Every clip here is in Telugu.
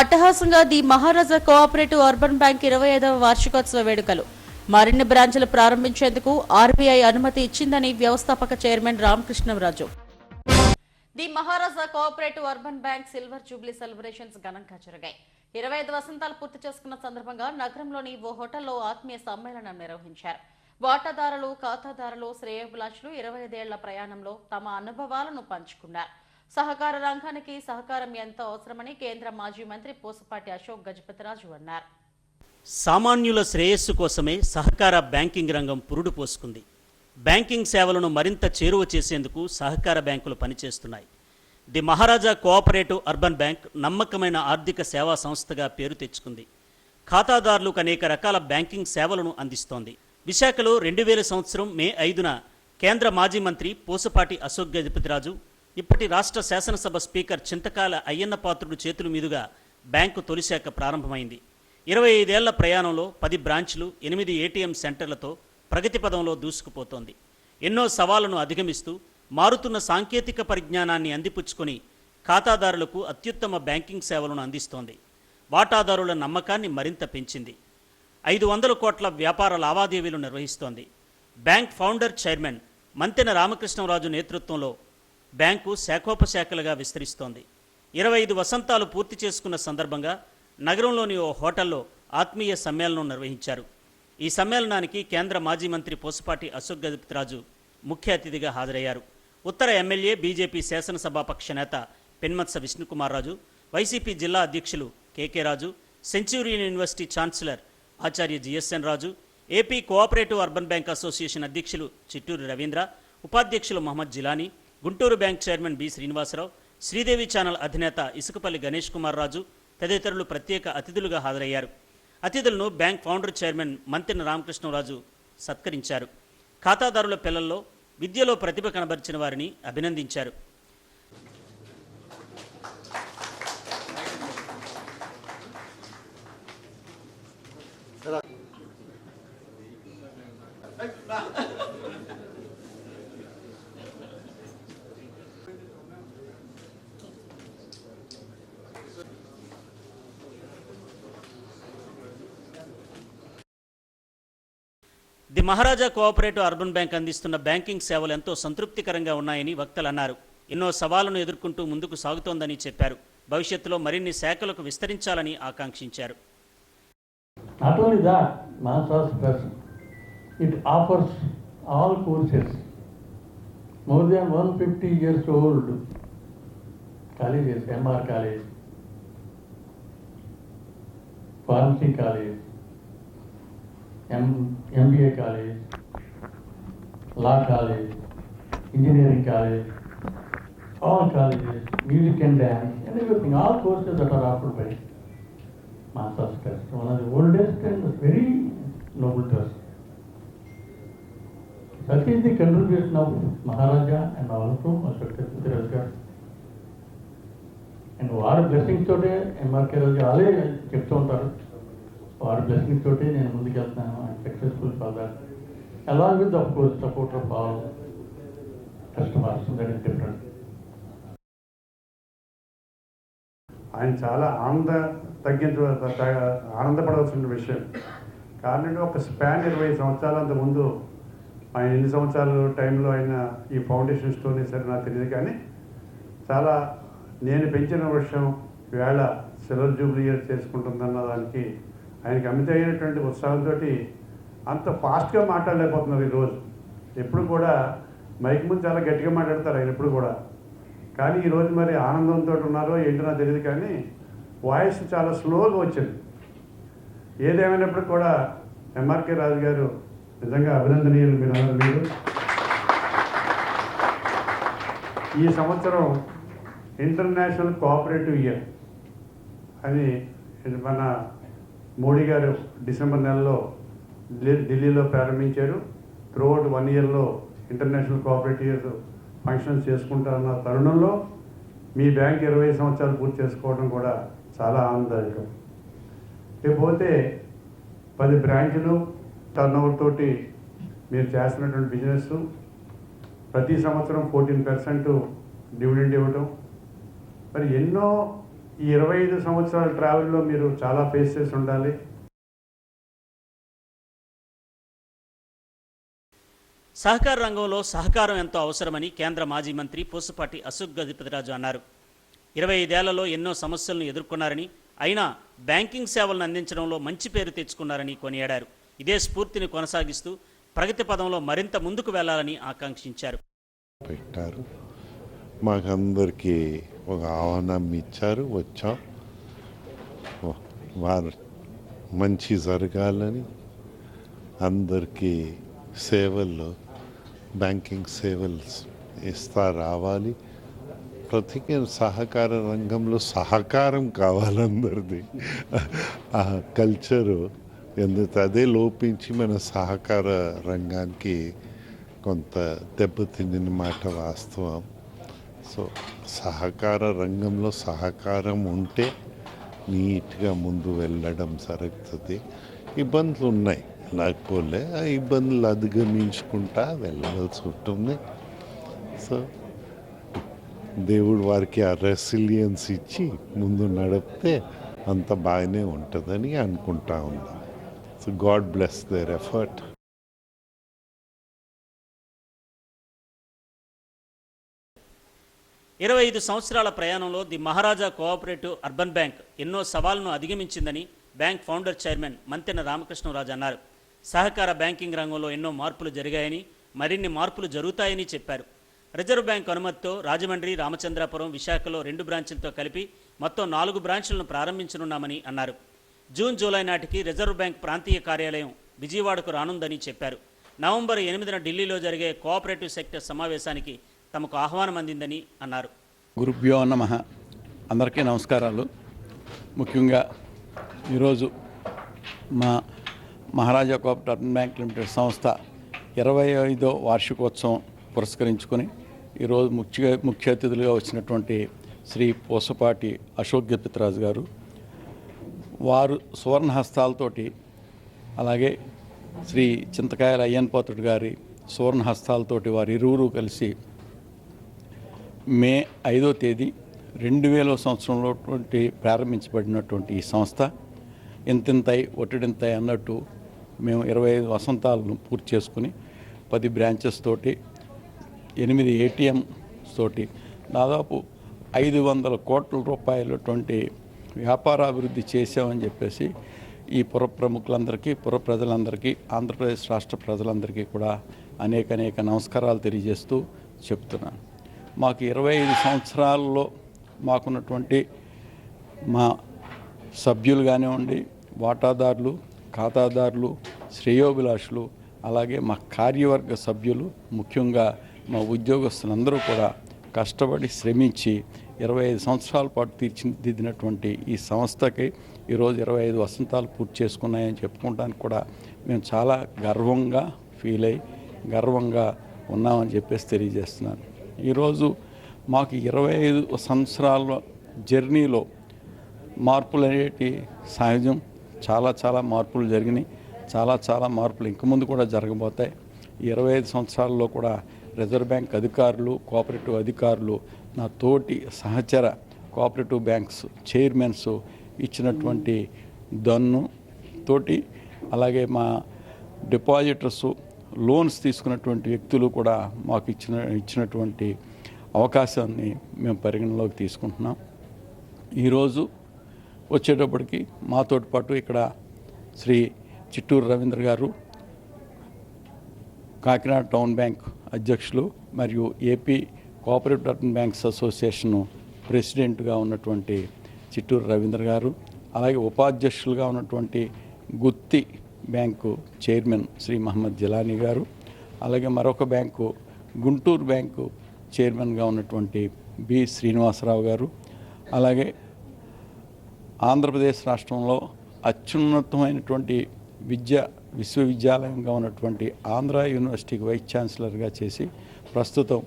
అట్టహాసంగా the Maharaja cooperative urban bank ఇరవై ఐదవ వార్షికోత్సవ వేడుకలు. మరిన్ని బ్రాంచులు ప్రారంభించేందుకు ఆర్బీఐ అనుమతి ఇచ్చిందని వ్యవస్థాపక chairman Ramakrishnaraju. The Maharaja cooperative urban bank silver jubilee celebrations ఘనంగా జరిగాయి. ఇరవై ఐదు వసంతాలు పూర్తి చేసుకున్న సందర్భంగా నగరంలోని ఓ హోటల్లో ఆత్మీయ సమ్మేళనం నిర్వహించారు. వాటాదారులు ఖాతాదారులు శ్రేయోభిలాషులు ఇరవై ఐదేళ్ళ ప్రయాణంలో తమ అనుభవాలను పంచుకున్నారు. సహకార రంగానికి సహకారం ఎంతో అవసరమని కేంద్ర మాజీ మంత్రి పోసపాటి అశోక్ గజపతిరాజు అన్నారు. సామాన్యుల శ్రేయస్సు కోసమే సహకార బ్యాంకింగ్ రంగం పురుడు పోసుకుంది. బ్యాంకింగ్ సేవలను మరింత చేరువ చేసేందుకు సహకార బ్యాంకులు పనిచేస్తున్నాయి. The Maharaja cooperative urban bank నమ్మకమైన ఆర్థిక సేవా సంస్థగా పేరు తెచ్చుకుంది. ఖాతాదారులకు అనేక రకాల బ్యాంకింగ్ సేవలను అందిస్తోంది. విశాఖలో రెండు వేల సంవత్సరం మే ఐదున కేంద్ర మాజీ మంత్రి పోసపాటి అశోక్ గజపతిరాజు ఇప్పటి రాష్ట్ర శాసనసభ స్పీకర్ చింతకాల అయ్యన్న పాత్రుడు చేతుల మీదుగా బ్యాంకు తొలిశాఖ ప్రారంభమైంది. ఇరవై ఐదేళ్ళ ప్రయాణంలో పది బ్రాంచ్లు ఎనిమిది ఏటీఎం సెంటర్లతో ప్రగతి పదంలో దూసుకుపోతోంది. ఎన్నో సవాళ్ళను అధిగమిస్తూ మారుతున్న సాంకేతిక పరిజ్ఞానాన్ని అందిపుచ్చుకొని ఖాతాదారులకు అత్యుత్తమ బ్యాంకింగ్ సేవలను అందిస్తోంది. వాటాదారుల నమ్మకాన్ని మరింత పెంచింది. ఐదు వందల కోట్ల వ్యాపార లావాదేవీలు నిర్వహిస్తోంది. Bank founder chairman Mantena Ramakrishnaraju నేతృత్వంలో బ్యాంకు శాఖోపశాఖలుగా విస్తరిస్తోంది. ఇరవై ఐదు వసంతాలు పూర్తి చేసుకున్న సందర్భంగా నగరంలోని ఓ హోటల్లో ఆత్మీయ సమ్మేళనం నిర్వహించారు. ఈ సమ్మేళనానికి కేంద్ర మాజీ మంత్రి పోసపాటి అశోక్ గజపతిరాజు ముఖ్య అతిథిగా హాజరయ్యారు. ఉత్తర ఎమ్మెల్యే బీజేపీ శాసనసభాపక్ష నేత పెన్మత్స విష్ణుకుమార్ రాజు వైసీపీ జిల్లా అధ్యక్షులు KK Raju Centurion university chancellor ఆచార్య GSN Raju AP cooperative urban bank association అధ్యక్షులు చిట్టూరు రవీంద్ర ఉపాధ్యక్షులు Mohammed Jilani Guntur bank chairman B Srinivasarao Sridevi channel అధినేత ఇసుకపల్లి గణేష్ కుమార్ రాజు తదితరులు ప్రత్యేక అతిథులుగా హాజరయ్యారు. అతిథులను bank founder chairman Mantena Ramakrishnaraju సత్కరించారు. ఖాతాదారుల పిల్లల్లో విద్యలో ప్రతిభ కనబరిచిన వారిని అభినందించారు. The Maharaja cooperative urban bank అందిస్తున్న బ్యాంకింగ్ సేవలు ఎంతో సంతృప్తికరంగా ఉన్నాయని వక్తలు అన్నారు. ఎన్నో సవాళ్ళను ఎదుర్కొంటూ ముందుకు సాగుతోందని చెప్పారు. భవిష్యత్తులో మరిన్ని శాఖలకు విస్తరించాలని ఆకాంక్షించారు. Not only that, Masters Plus, it offers all courses. More than 150 years old colleges, MR College, Pharmacy College, M, MBA College, Law College, Engineering College, all colleges, music and dance, and everything, all courses that are offered by Masters Trust, one of the oldest and very noble trust. Such is the contribution of Maharaja and also Ashok Chaturaj గారు అండ్ వారి బ్లెస్సింగ్స్ తోటే ఎంఆర్కే రాజు అలాగే చెప్తూ ఉంటారు వారి బ్లెస్సింగ్ తోటి నేను ముందుకు వెళ్తున్నాను and successful for that along with of course support of all customers that is different ఆయన చాలా ఆనంద తగ్గించ ఆనందపడవలసిన విషయం. కారణం ఒక స్పాన్ ఇరవై సంవత్సరాల అంత ముందు ఆయన ఎన్ని సంవత్సరాలు టైంలో ఆయన ఈ ఫౌండేషన్ స్టోర్ సరే నాకు తెలియదు కానీ చాలా నేను పెంచిన విషయం వేళ సిల్వర్ జూబ్లీ ఇయర్ చేసుకుంటుందన్న దానికి ఆయనకి అమితమైనటువంటి ఉత్సాహంతో అంత ఫాస్ట్గా మాట్లాడలేకపోతున్నారు ఈరోజు ఎప్పుడు కూడా మైక్ ముందు చాలా గట్టిగా మాట్లాడతారు ఆయన ఎప్పుడు కూడా. కానీ ఈరోజు మరి ఆనందంతో ఉన్నారో ఏంటో నాకు తెలియదు కానీ వాయిస్ చాలా స్లోగా వచ్చింది. ఏదేమైనప్పుడు కూడా ఎంఆర్కే రాజు గారు నిజంగా అభినందనీయులు మీరు అందరూ మీరు. ఈ సంవత్సరం ఇంటర్నేషనల్ కోఆపరేటివ్ ఇయర్ అని మన మోడీ గారు డిసెంబర్ నెలలో ఢిల్లీ- ఢిల్లీలో ప్రారంభించారు. త్రూఅవుట్ వన్ ఇయర్లో ఇంటర్నేషనల్ కోఆపరేటివ్ ఫంక్షన్స్ చేసుకుంటారన్న తరుణంలో మీ బ్యాంక్ ఇరవై సంవత్సరాలు పూర్తి చేసుకోవడం కూడా చాలా ఆనందదాయకం. ఇకపోతే పది బ్రాంచులు టర్న్ తోటి మీరు చేస్తున్నటువంటి బిజినెస్ ప్రతి సంవత్సరం ఫోర్టీన్ పర్సెంట్ డివిడెండ్ ఇవ్వటం. మరి ఎన్నో ఈ ఇరవై ఐదు సంవత్సరాల ట్రావెల్లో మీరు చాలా ఫేస్ చేసి ఉండాలి. సహకార రంగంలో సహకారం ఎంతో అవసరమని కేంద్ర మాజీ మంత్రి పూసపాటి అశోక్ గజపతిరాజు అన్నారు. ఇరవై ఐదేళ్ళలో ఎన్నో సమస్యలను ఎదుర్కొన్నారని అయినా బ్యాంకింగ్ సేవలను అందించడంలో మంచి పేరు తెచ్చుకున్నారని కొనియాడారు. ఇదే స్ఫూర్తిని కొనసాగిస్తూ ప్రగతి పదంలో మరింత ముందుకు వెళ్ళాలని ఆకాంక్షించారు. పెట్టారు. మాకందరికీ ఒక ఆహ్వానం ఇచ్చారు వచ్చాం. వారు మంచి జరగాలని అందరికీ సేవల్లో బ్యాంకింగ్ సేవలు ఇస్తా రావాలి. ప్రతి సహకార రంగంలో సహకారం కావాలందరిది. ఆ కల్చరు ఎందుకు అదే లోపించి మన సహకార రంగానికి కొంత దెబ్బతిందిన మాట వాస్తవం. సో సహకార రంగంలో సహకారం ఉంటే నీట్గా ముందు వెళ్ళడం జరుగుతుంది. ఇబ్బందులు ఉన్నాయి. లేకపోలే ఆ ఇబ్బందులు అధిగమించుకుంటా వెళ్ళవలసి ఉంటుంది. సో దేవుడు వారికి ఆ రెసిలియన్స్ ఇచ్చి ముందు నడిపితే అంత బాగానే ఉంటుందని అనుకుంటా ఉన్నాం. So God bless their effort. ఇరవై ఐదు సంవత్సరాల ప్రయాణంలో the Maharaja cooperative urban bank ఎన్నో సవాళ్ళను అధిగమించిందని bank founder chairman Mantena Ramakrishnaraju అన్నారు. సహకార బ్యాంకింగ్ రంగంలో ఎన్నో మార్పులు జరిగాయని మరిన్ని మార్పులు జరుగుతాయని చెప్పారు. రిజర్వ్ బ్యాంక్ అనుమతితో రాజమండ్రి రామచంద్రాపురం విశాఖలో రెండు బ్రాంచులతో కలిపి మొత్తం నాలుగు బ్రాంచులను ప్రారంభించనున్నామని అన్నారు. జూన్ జూలై నాటికి రిజర్వ్ బ్యాంక్ ప్రాంతీయ కార్యాలయం విజయవాడకు రానుందని చెప్పారు. నవంబర్ ఎనిమిదిన ఢిల్లీలో జరిగే కోఆపరేటివ్ సెక్టర్ సమావేశానికి తమకు ఆహ్వానం అందిందని అన్నారు. గురుభ్యో నమ. అందరికీ నమస్కారాలు. ముఖ్యంగా ఈరోజు మా మహారాజా కోఆపరేటివ్ బ్యాంక్ లిమిటెడ్ సంస్థ ఇరవై ఐదో వార్షికోత్సవం పురస్కరించుకొని ఈరోజు ముఖ్య ముఖ్య అతిథులుగా వచ్చినటువంటి శ్రీ పూసపాటి అశోక్ గజపతిరాజు గారు వారు సువర్ణ హస్తాలతోటి అలాగే శ్రీ చింతకాయల అయ్యన్పోతుడు గారి సువర్ణ హస్తాలతోటి వారు ఇరువురు కలిసి మే ఐదో తేదీ రెండు వేల సంవత్సరంలో ప్రారంభించబడినటువంటి ఈ సంస్థ ఇంతింతై ఒట్టిడింతై అన్నట్టు మేము ఇరవై ఐదు వసంతాలను పూర్తి చేసుకుని పది బ్రాంచెస్ తోటి ఎనిమిది ఏటీఎంస్ తోటి దాదాపు ఐదు వందల కోట్ల రూపాయలటువంటి వ్యాపారాభివృద్ధి చేసామని చెప్పేసి ఈ పుర ప్రముఖులందరికీ పుర ప్రజలందరికీ ఆంధ్రప్రదేశ్ రాష్ట్ర ప్రజలందరికీ కూడా అనేక అనేక నమస్కారాలు తెలియజేస్తూ చెప్తున్నాను. మాకు ఇరవై ఐదు సంవత్సరాల్లో మాకున్నటువంటి మా సభ్యులు కానివ్వండి వాటాదారులు ఖాతాదారులు శ్రేయోభిలాషులు అలాగే మా కార్యవర్గ సభ్యులు ముఖ్యంగా మా ఉద్యోగస్తులందరూ కూడా కష్టపడి శ్రమించి ఇరవై ఐదు సంవత్సరాల పాటు తీర్చిదిద్దినటువంటి ఈ సంస్థకి ఈరోజు ఇరవై ఐదు వసంతాలు పూర్తి చేసుకున్నాయని చెప్పుకోవడానికి కూడా మేము చాలా గర్వంగా ఫీల్ అయ్యి గర్వంగా ఉన్నామని చెప్పేసి తెలియజేస్తున్నాను. ఈరోజు మాకు ఇరవై ఐదు సంవత్సరాల జర్నీలో మార్పులు అనేటి సహజం చాలా చాలా మార్పులు జరిగినాయి. చాలా చాలా మార్పులు ఇంక ముందు కూడా జరగబోతాయి. ఇరవై ఐదు సంవత్సరాల్లో కూడా రిజర్వ్ బ్యాంక్ అధికారులు కోఆపరేటివ్ అధికారులు నా తోటి సహచర కోఆపరేటివ్ బ్యాంక్స్ చైర్మన్స్ ఇచ్చినటువంటి దన్ను తోటి అలాగే మా డిపాజిటర్స్ లోన్స్ తీసుకున్నటువంటి వ్యక్తులు కూడా మాకు ఇచ్చిన ఇచ్చినటువంటి అవకాశాన్ని మేము పరిగణలోకి తీసుకుంటున్నాం. ఈరోజు వచ్చేటప్పటికి మాతో పాటు ఇక్కడ శ్రీ చిట్టూరు రవీంద్ర గారు కాకినాడ టౌన్ బ్యాంక్ అధ్యక్షులు మరియు AP cooperative urban banks association ప్రెసిడెంట్గా ఉన్నటువంటి చిట్టూరు రవీంద్ర గారు అలాగే ఉపాధ్యక్షులుగా ఉన్నటువంటి గుత్తి బ్యాంకు చైర్మన్ శ్రీ మహమ్మద్ జలానీ గారు అలాగే మరొక బ్యాంకు గుంటూరు బ్యాంకు చైర్మన్గా ఉన్నటువంటి బి శ్రీనివాసరావు గారు అలాగే ఆంధ్రప్రదేశ్ రాష్ట్రంలో అత్యున్నతమైనటువంటి విద్య విశ్వవిద్యాలయంగా ఉన్నటువంటి ఆంధ్ర యూనివర్సిటీకి వైస్ ఛాన్సలర్గా చేసి ప్రస్తుతం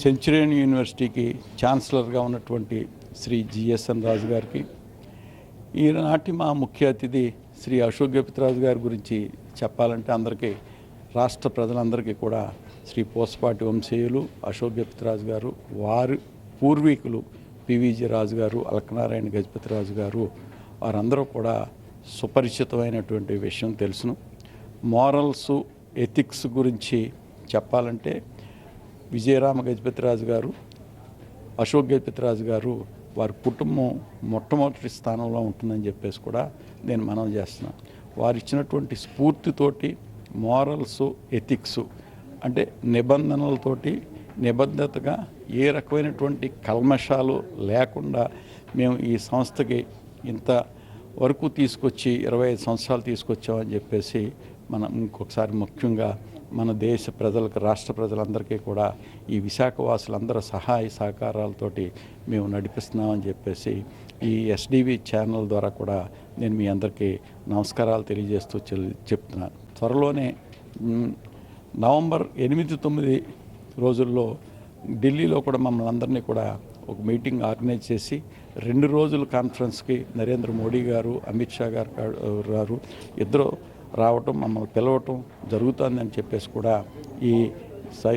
సెంచురియన్ యూనివర్సిటీకి ఛాన్సలర్గా ఉన్నటువంటి శ్రీ జిఎస్ఎన్ రాజు గారికి. ఈనాటి మా ముఖ్య అతిథి శ్రీ అశోక్ గజపతిరాజు గారి గురించి చెప్పాలంటే అందరికీ రాష్ట్ర ప్రజలందరికీ కూడా శ్రీ పోసపాటి వంశీయులు అశోక్ గజపతిరాజు గారు వారి పూర్వీకులు పివిజి రాజు గారు అలకనారాయణ గజపతిరాజు గారు వారందరూ కూడా సుపరిచితమైనటువంటి విషయం తెలుసును. మారల్స్ ఎథిక్స్ గురించి చెప్పాలంటే విజయరామ గజపతిరాజు గారు అశోక్ గజపతిరాజు గారు వారి కుటుంబం మొట్టమొదటి స్థానంలో ఉంటుందని చెప్పేసి కూడా నేను మనం చేస్తున్నాను వారు ఇచ్చినటువంటి స్ఫూర్తితోటి మారల్స్ ఎథిక్స్ అంటే నిబంధనలతోటి నిబద్ధతగా ఏ రకమైనటువంటి కల్మషాలు లేకుండా మేము ఈ సంస్థకి ఇంత వరకు తీసుకొచ్చి ఇరవై ఐదు సంవత్సరాలు తీసుకొచ్చామని చెప్పేసి మనం ఇంకొకసారి ముఖ్యంగా మన దేశ ప్రజలకు రాష్ట్ర ప్రజలందరికీ కూడా ఈ విశాఖ వాసులందరూ సహాయ సహకారాలతోటి మేము నడిపిస్తున్నామని చెప్పేసి ఈ ఎస్డివి ఛానల్ ద్వారా కూడా నేను మీ అందరికీ నమస్కారాలు తెలియజేస్తూ చెప్తున్నాను. త్వరలోనే నవంబర్ ఎనిమిది తొమ్మిది రోజుల్లో ఢిల్లీలో కూడా మమ్మల్ని అందరినీ కూడా ఒక మీటింగ్ ఆర్గనైజ్ చేసి రెండు రోజుల కాన్ఫరెన్స్కి నరేంద్ర మోడీ గారు అమిత్ షా గారు గారు ఇద్దరు రావటం మమ్మల్ని పిలవటం జరుగుతుందని చెప్పేసి కూడా ఈ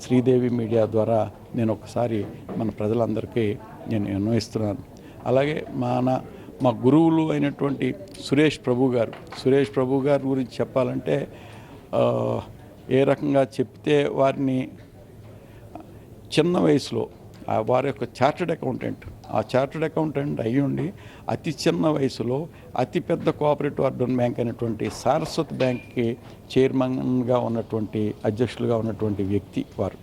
శ్రీదేవి మీడియా ద్వారా నేను ఒకసారి మన ప్రజలందరికీ నేను అన్వయిస్తున్నాను అలాగే మన మా గురువులు అయినటువంటి సురేష్ ప్రభు గారు సురేష్ ప్రభు గారి గురించి చెప్పాలంటే ఏ రకంగా చెప్తే వారిని చిన్న వయసులో వారి యొక్క చార్టెడ్ అకౌంటెంట్ ఆ చార్టర్డ్ అకౌంటెంట్ అయ్యి ఉండి అతి చిన్న వయసులో అతిపెద్ద కోఆపరేటివ్ అర్బన్ బ్యాంక్ అనేటువంటి సారస్వత్ బ్యాంక్కి చైర్మన్గా ఉన్నటువంటి అధ్యక్షులుగా ఉన్నటువంటి వ్యక్తి వారు.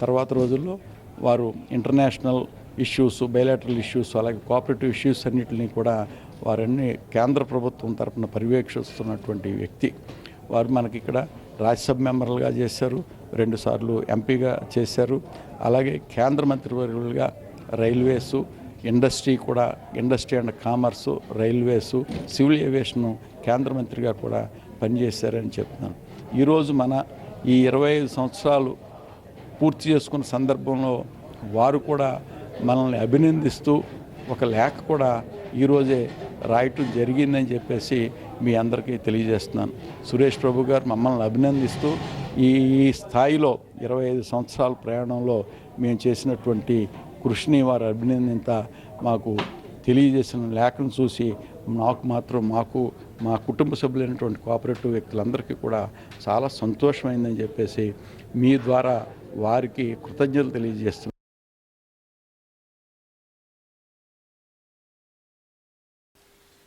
తర్వాత రోజుల్లో వారు ఇంటర్నేషనల్ ఇష్యూస్ బయలాటరల్ ఇష్యూస్ అలాగే కోఆపరేటివ్ ఇష్యూస్ అన్నింటిని కూడా వారన్నీ కేంద్ర ప్రభుత్వం తరపున పర్యవేక్షిస్తున్నటువంటి వ్యక్తి. వారు మనకి ఇక్కడ రాజ్యసభ మెంబర్లుగా చేశారు రెండుసార్లు ఎంపీగా చేశారు. అలాగే కేంద్ర మంత్రివర్యులుగా రైల్వేసు ఇండస్ట్రీ కూడా industry and commerce railways civil aviation కేంద్ర మంత్రిగా కూడా పనిచేశారని చెప్తున్నాను. ఈరోజు మన ఈ ఇరవై ఐదు సంవత్సరాలు పూర్తి చేసుకున్న సందర్భంలో వారు కూడా మనల్ని అభినందిస్తూ ఒక లేఖ కూడా ఈరోజే రాయటం జరిగిందని చెప్పేసి మీ అందరికీ తెలియజేస్తున్నాను. సురేష్ ప్రభు గారు మమ్మల్ని అభినందిస్తూ ఈ ఈ స్థాయిలో ఇరవై ఐదు సంవత్సరాల ప్రయాణంలో మేము చేసినటువంటి కృషిని వారు అభినందింత మాకు తెలియజేసిన లేఖను చూసి నాకు మాత్రం మాకు మా కుటుంబ సభ్యులైనటువంటి కోఆపరేటివ్ వ్యక్తులందరికీ కూడా చాలా సంతోషమైందని చెప్పేసి మీ ద్వారా వారికి కృతజ్ఞతలు తెలియజేస్తున్నాను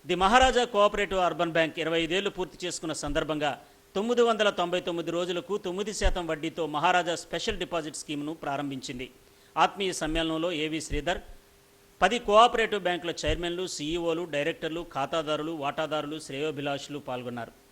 the Maharaja cooperative urban bank ఇరవై ఐదేళ్ళు పూర్తి చేసుకున్న సందర్భంగా తొమ్మిది వందల తొంభై తొమ్మిది రోజులకు తొమ్మిది శాతం వడ్డీతో మహారాజా స్పెషల్ డిపాజిట్ స్కీమ్ను ప్రారంభించింది. ఆత్మీయ సమ్మేళనంలో ఏవి శ్రీధర్? పది కోఆపరేటివ్ బ్యాంకుల చైర్మన్లు సీఈఓలు డైరెక్టర్లు ఖాతాదారులు వాటాదారులు శ్రేయోభిలాషులు పాల్గొన్నారు.